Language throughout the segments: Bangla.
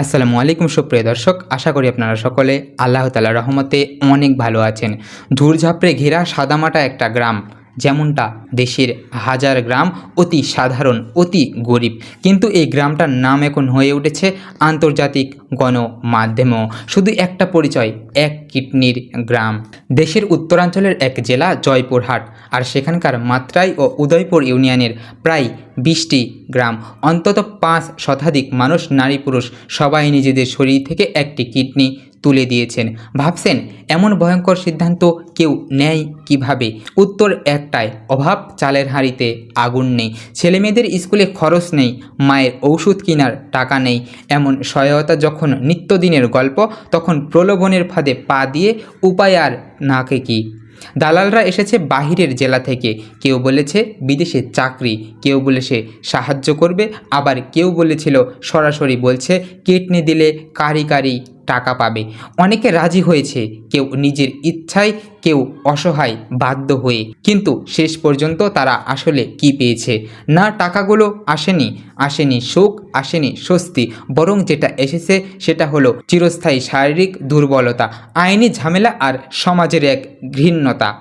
আসসালামু আলাইকুম সুপ্রিয় দর্শক, আশা করি আপনারা সকলে আল্লাহ তালা রহমতে অনেক ভালো আছেন। ঝুড়ঝাপড়ে ঘেরা সাদামাটা একটা গ্রাম। যেমনটা দেশের হাজার গ্রাম অতি সাধারণ, অতি গরিব। কিন্তু এই গ্রামটার নাম এখন হয়ে উঠেছে আন্তর্জাতিক গণমাধ্যমও। শুধু একটা পরিচয়, এক কিডনির গ্রাম। দেশের উত্তরাঞ্চলের এক জেলা জয়পুরহাট, আর সেখানকার মাত্রাই ও উদয়পুর ইউনিয়নের প্রায় বিশটি গ্রাম। অন্তত পাঁচ শতাধিক মানুষ নারী পুরুষ সবাই নিজেদের শরীর থেকে একটি কিডনি তুলে দিয়েছেন। ভাবছেন, এমন ভয়ঙ্কর সিদ্ধান্ত কেউ নেয় কীভাবে? উত্তর একটাই, অভাব চালের হাঁড়িতে আগুন নেই। ছেলেমেয়েদের স্কুলে খরচ নেই, মায়ের ঔষধ কেনার টাকা নেই। এমন সহায়তা যখন নিত্যদিনের গল্প, তখন প্রলোভনের ফাঁদে পা দিয়ে উপায় আর নাকে কি? দালালরা এসেছে বাহিরের জেলা থেকে। কেউ বলেছে বিদেশে চাকরি, কেউ বলেছে সাহায্য করবে, আবার কেউ বলেছিল সরাসরি বলছে কিডনি দিলে কারি কারি টাকা পাবে। অনেকে রাজি হয়েছে, কেউ নিজের ইচ্ছায়, কেউ অসহায় বাধ্য হয়ে। কিন্তু শেষ পর্যন্ত তারা আসলে কি পেয়েছে? না, টাকাগুলো আসেনি। আসেনি সুখ, আসেনি স্বস্তি। বরং যেটা এসেছে, সেটা হলো চিরস্থায়ী শারীরিক দুর্বলতা, আইনি ঝামেলা আর সমাজের এক ঘৃণ্যতা।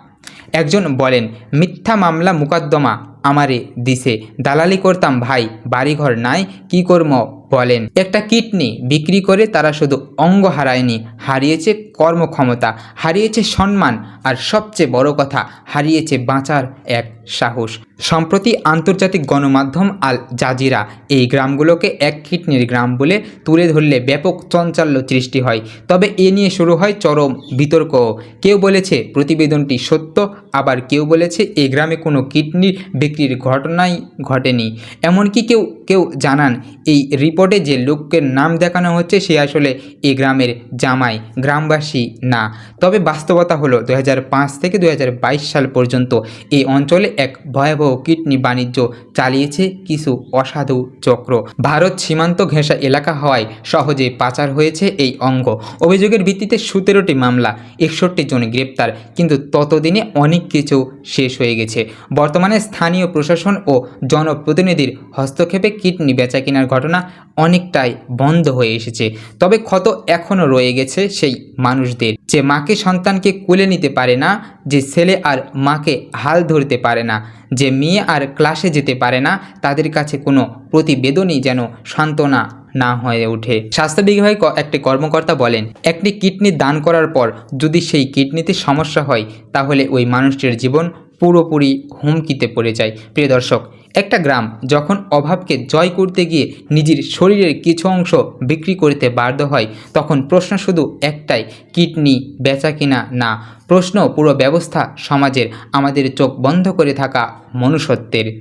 একজন বলেন, মিথ্যা মামলা মুকদ্দমা আমারে দিছে। দালালি করতাম ভাই, বাড়িঘর নাই, কি কর্ম? বলেন, একটা কিডনি বিক্রি করে তারা শুধু অঙ্গ হারায়নি, হারিয়েছে কর্মক্ষমতা, হারিয়েছে সম্মান, আর সবচেয়ে বড় কথা, হারিয়েছে বাঁচার এক সাহস। সম্প্রতি আন্তর্জাতিক গণমাধ্যম আল জাজিরা এই গ্রামগুলোকে এক কিডনির গ্রাম বলে তুলে ধরলে ব্যাপক চঞ্চাল্য সৃষ্টি হয়। তবে এ নিয়ে শুরু হয় চরম বিতর্ক। কেউ বলেছে, প্রতিবেদনটি সত্য। আবার কেউ বলেছে এই গ্রামে কোনো কিডনির বিক্রির ঘটনাই ঘটেনি। এমনকি কেউ কেউ জানান, এই রিপোর্টে যে লোকের নাম দেখানো হচ্ছে সে আসলে এই গ্রামের জামাই, গ্রামবাসী না। তবে বাস্তবতা হলো দুই হাজার পাঁচ থেকে দু হাজার বাইশ সাল পর্যন্ত এই অঞ্চলে এক ভয়াবহ কিডনি বাণিজ্য চালিয়েছে কিছু অসাধু চক্র। ভারত সীমান্ত ঘেঁষা এলাকা হওয়ায় সহজে পাচার হয়েছে এই অঙ্গ। অভিযোগের ভিত্তিতে সতেরোটি মামলা, একষট্টি জন গ্রেপ্তার, কিন্তু ততদিনে অনেক কিছু শেষ হয়ে গেছে। বর্তমানে স্থানীয় প্রশাসন ও জনপ্রতিনিধির হস্তক্ষেপে কিডনি বেচা কেনার ঘটনা অনেকটাই বন্ধ হয়ে এসেছে। তবে ক্ষত এখনও রয়ে গেছে সেই মানুষদের। যে মাকে সন্তানকে কোলে নিতে পারে না, যে ছেলে আর মাকে হাল ধরতে পারে না, যে মেয়ে আর ক্লাসে যেতে পারে না, তাদের কাছে কোনো প্রতিবেদনই যেন সান্ত্বনা না হয়ে ওঠে। স্বাস্থ্য বিভাগে একটি কর্মকর্তা বলেন, একটি কিডনি দান করার পর যদি সেই কিডনিতে সমস্যা হয়, তাহলে ওই মানুষটির জীবন পুরোপুরি হুমকিতে পড়ে যায়। প্রিয় দর্শক একটা গ্রাম যখন অভাবকে জয় করতে গিয়ে নিজের শরীরের কিছু অংশ বিক্রি করতে বাধ্য হয়, তখন প্রশ্ন শুধু একটাই, কিডনি বেচা কিনা? না, প্রশ্ন পুরো ব্যবস্থা সমাজের, আমাদের চোখ বন্ধ করে থাকা মনুষ্যত্বের।